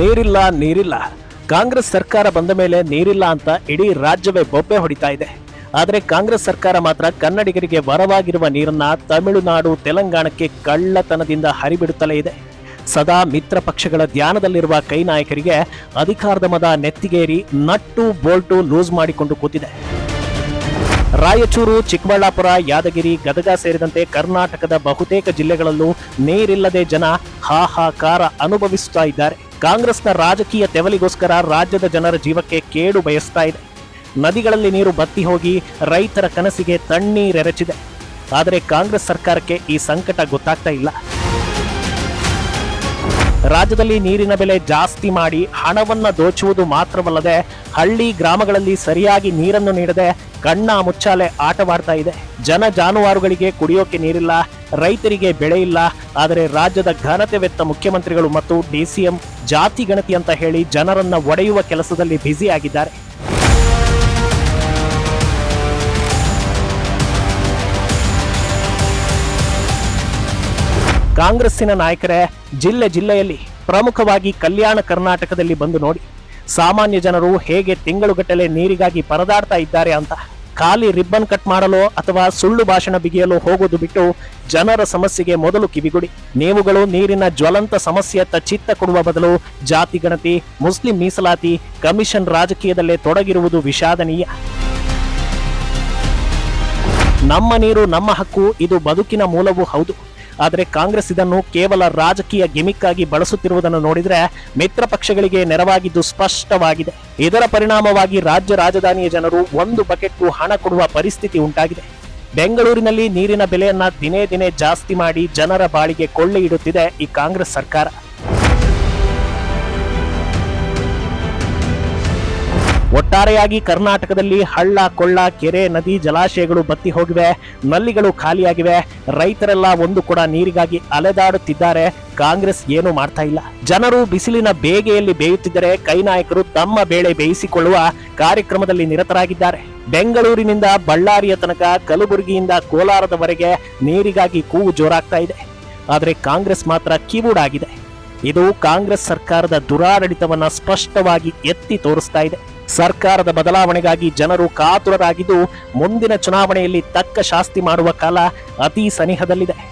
ನೀರಿಲ್ಲ ನೀರಿಲ್ಲ. ಕಾಂಗ್ರೆಸ್ ಸರ್ಕಾರ ಬಂದ ಮೇಲೆ ನೀರಿಲ್ಲ ಅಂತ ಇಡೀ ರಾಜ್ಯವೇ ಬೊಬ್ಬೆ ಹೊಡಿತಾ ಇದೆ. ಆದರೆ ಕಾಂಗ್ರೆಸ್ ಸರ್ಕಾರ ಮಾತ್ರ ಕನ್ನಡಿಗರಿಗೆ ವರವಾಗಿರುವ ನೀರನ್ನ ತಮಿಳುನಾಡು ತೆಲಂಗಾಣಕ್ಕೆ ಕಳ್ಳತನದಿಂದ ಹರಿಬಿಡುತ್ತಲೇ ಇದೆ. ಸದಾ ಮಿತ್ರ ಪಕ್ಷಗಳ ಧ್ಯಾನದಲ್ಲಿರುವ ಕೈ ನಾಯಕರಿಗೆ ಅಧಿಕಾರದ ಮದ ನೆತ್ತಿಗೇರಿ ನಟ್ಟು ಬೋಲ್ಟು ಲೂಸ್ ಮಾಡಿಕೊಂಡು ಕೂತಿದೆ. ರಾಯಚೂರು, ಚಿಕ್ಕಬಳ್ಳಾಪುರ, ಯಾದಗಿರಿ, ಗದಗ ಸೇರಿದಂತೆ ಕರ್ನಾಟಕದ ಬಹುತೇಕ ಜಿಲ್ಲೆಗಳಲ್ಲೂ ನೀರಿಲ್ಲದೆ ಜನ ಹಾಹಾಕಾರ ಅನುಭವಿಸುತ್ತಾ ಇದ್ದಾರೆ. ಕಾಂಗ್ರೆಸ್ನ ರಾಜಕೀಯ ತೆವಲಿಗೋಸ್ಕರ ರಾಜ್ಯದ ಜನರ ಜೀವಕ್ಕೆ ಕೇಡು ಬಯಸ್ತಾ ಇದೆ. ನದಿಗಳಲ್ಲಿ ನೀರು ಬತ್ತಿ ಹೋಗಿ ರೈತರ ಕನಸಿಗೆ ತಣ್ಣೀರೆರಚಿದೆ ಆದರೆ ಕಾಂಗ್ರೆಸ್ ಸರ್ಕಾರಕ್ಕೆ ಈ ಸಂಕಟ ಗೊತ್ತಾಗ್ತಾ ಇಲ್ಲ. ರಾಜ್ಯದಲ್ಲಿ ನೀರಿನ ಬೆಲೆ ಜಾಸ್ತಿ ಮಾಡಿ ಹಣವನ್ನ ದೋಚುವುದು ಮಾತ್ರವಲ್ಲದೆ ಹಳ್ಳಿ ಗ್ರಾಮಗಳಲ್ಲಿ ಸರಿಯಾಗಿ ನೀರನ್ನು ನೀಡದೆ ಕಣ್ಣ ಮುಚ್ಚಾಲೆ ಆಟವಾಡ್ತಾ ಇದೆ. ಜನ ಜಾನುವಾರುಗಳಿಗೆ ಕುಡಿಯೋಕೆ ನೀರಿಲ್ಲ ರೈತರಿಗೆ ಬೆಳೆ ಇಲ್ಲ, ಆದರೆ ರಾಜ್ಯದ ಘನತೆವೆತ್ತ ಮುಖ್ಯಮಂತ್ರಿಗಳು ಮತ್ತು ಡಿಸಿಎಂ ಜಾತಿ ಗಣತಿ ಅಂತ ಹೇಳಿ ಜನರನ್ನ ಒಡೆಯುವ ಕೆಲಸದಲ್ಲಿ ಬ್ಯುಸಿ ಆಗಿದ್ದಾರೆ. ಕಾಂಗ್ರೆಸ್ಸಿನ ನಾಯಕರೇ, ಜಿಲ್ಲೆ ಜಿಲ್ಲೆಯಲ್ಲಿ ಪ್ರಮುಖವಾಗಿ ಕಲ್ಯಾಣ ಕರ್ನಾಟಕದಲ್ಲಿ ಬಂದು ನೋಡಿ. ಸಾಮಾನ್ಯ ಜನರು ಹೇಗೆ ತಿಂಗಳುಗಟ್ಟಲೆ ನೀರಿಗಾಗಿ ಪರದಾಡ್ತಾ ಇದ್ದಾರೆ ಅಂತ. ಖಾಲಿ ರಿಬ್ಬನ್ ಕಟ್ ಮಾಡಲು ಅಥವಾ ಸುಳ್ಳು ಭಾಷಣ ಬಿಗಿಯಲು ಹೋಗೋದು ಬಿಟ್ಟು ಜನರ ಸಮಸ್ಯೆಗೆ ಮೊದಲು ಕಿವಿಗುಡಿ. ನೀವುಗಳು ನೀರಿನ ಜ್ವಲಂತ ಸಮಸ್ಯೆಯತ್ತ ಚಿತ್ತ ಕೊಡುವ ಬದಲು ಜಾತಿ ಗಣತಿ, ಮುಸ್ಲಿಂ ಮೀಸಲಾತಿ, ಕಮಿಷನ್ ರಾಜಕೀಯದಲ್ಲೇ ತೊಡಗಿರುವುದು ವಿಷಾದನೀಯ. ನಮ್ಮ ನೀರು ನಮ್ಮ ಹಕ್ಕು, ಇದು ಬದುಕಿನ ಮೂಲವೂ ಹೌದು. ಆದರೆ ಕಾಂಗ್ರೆಸ್ ಇದನ್ನು ಕೇವಲ ರಾಜಕೀಯ ಗಿಮಿಕ್ ಆಗಿ ಬಳಸುತ್ತಿರುವುದನ್ನು ನೋಡಿದ್ರೆ ಮಿತ್ರ ಪಕ್ಷಗಳಿಗೆ ನೆರವಾಗಿದ್ದು ಸ್ಪಷ್ಟವಾಗಿದೆ ಇದರ ಪರಿಣಾಮವಾಗಿ ರಾಜ್ಯ ರಾಜಧಾನಿಯ ಜನರು ಒಂದು ಬಕೆಟ್ಗೂ ಹಣ ಕೊಡುವ ಪರಿಸ್ಥಿತಿ ಉಂಟಾಗಿದೆ. ಬೆಂಗಳೂರಿನಲ್ಲಿ ನೀರಿನ ಬೆಲೆಯನ್ನ ದಿನೇ ದಿನೇ ಜಾಸ್ತಿ ಮಾಡಿ ಜನರ ಬಾಳಿಗೆ ಕೊಳ್ಳೆ ಇಡುತ್ತಿದೆ ಈ ಕಾಂಗ್ರೆಸ್ ಸರ್ಕಾರ. ಒಟ್ಟಾರೆಯಾಗಿ ಕರ್ನಾಟಕದಲ್ಲಿ ಹಳ್ಳ, ಕೊಳ್ಳ, ಕೆರೆ, ನದಿ, ಜಲಾಶಯಗಳು ಬತ್ತಿ ಹೋಗಿವೆ, ನಲ್ಲಿಗಳು ಖಾಲಿಯಾಗಿವೆ, ರೈತರೆಲ್ಲ ಒಂದು ಕೂಡ ನೀರಿಗಾಗಿ ಅಲೆದಾಡುತ್ತಿದ್ದಾರೆ, ಕಾಂಗ್ರೆಸ್ ಏನು ಮಾಡ್ತಾ ಇಲ್ಲ. ಜನರು ಬಿಸಿಲಿನ ಬೇಗೆಯಲ್ಲಿ ಬೇಯುತ್ತಿದ್ದರೆ ಕೈ ನಾಯಕರು ತಮ್ಮ ಬೇಳೆ ಬೇಯಿಸಿಕೊಳ್ಳುವ ಕಾರ್ಯಕ್ರಮದಲ್ಲಿ ನಿರತರಾಗಿದ್ದಾರೆ. ಬೆಂಗಳೂರಿನಿಂದ ಬಳ್ಳಾರಿಯ ತನಕ ಕಲಬುರಗಿಯಿಂದ ಕೋಲಾರದವರೆಗೆ ನೀರಿಗಾಗಿ ಕೂಗು ಜೋರಾಗ್ತಾ ಇದೆ. ಆದರೆ ಕಾಂಗ್ರೆಸ್ ಮಾತ್ರ ಕಿವುಡಾಗಿದೆ ಇದು ಕಾಂಗ್ರೆಸ್ ಸರ್ಕಾರದ ದುರಾಡಳಿತವನ್ನ ಸ್ಪಷ್ಟವಾಗಿ ಎತ್ತಿ ತೋರಿಸ್ತಾ ಇದೆ. ಸರ್ಕಾರದ ಬದಲಾವಣೆಗಾಗಿ ಜನರು ಕಾತುರರಾಗಿದ್ದು ಮುಂದಿನ ಚುನಾವಣೆಯಲ್ಲಿ ತಕ್ಕ ಶಾಸ್ತಿ ಮಾಡುವ ಕಾಲ ಅತಿ ಸನಿಹದಲ್ಲಿದೆ.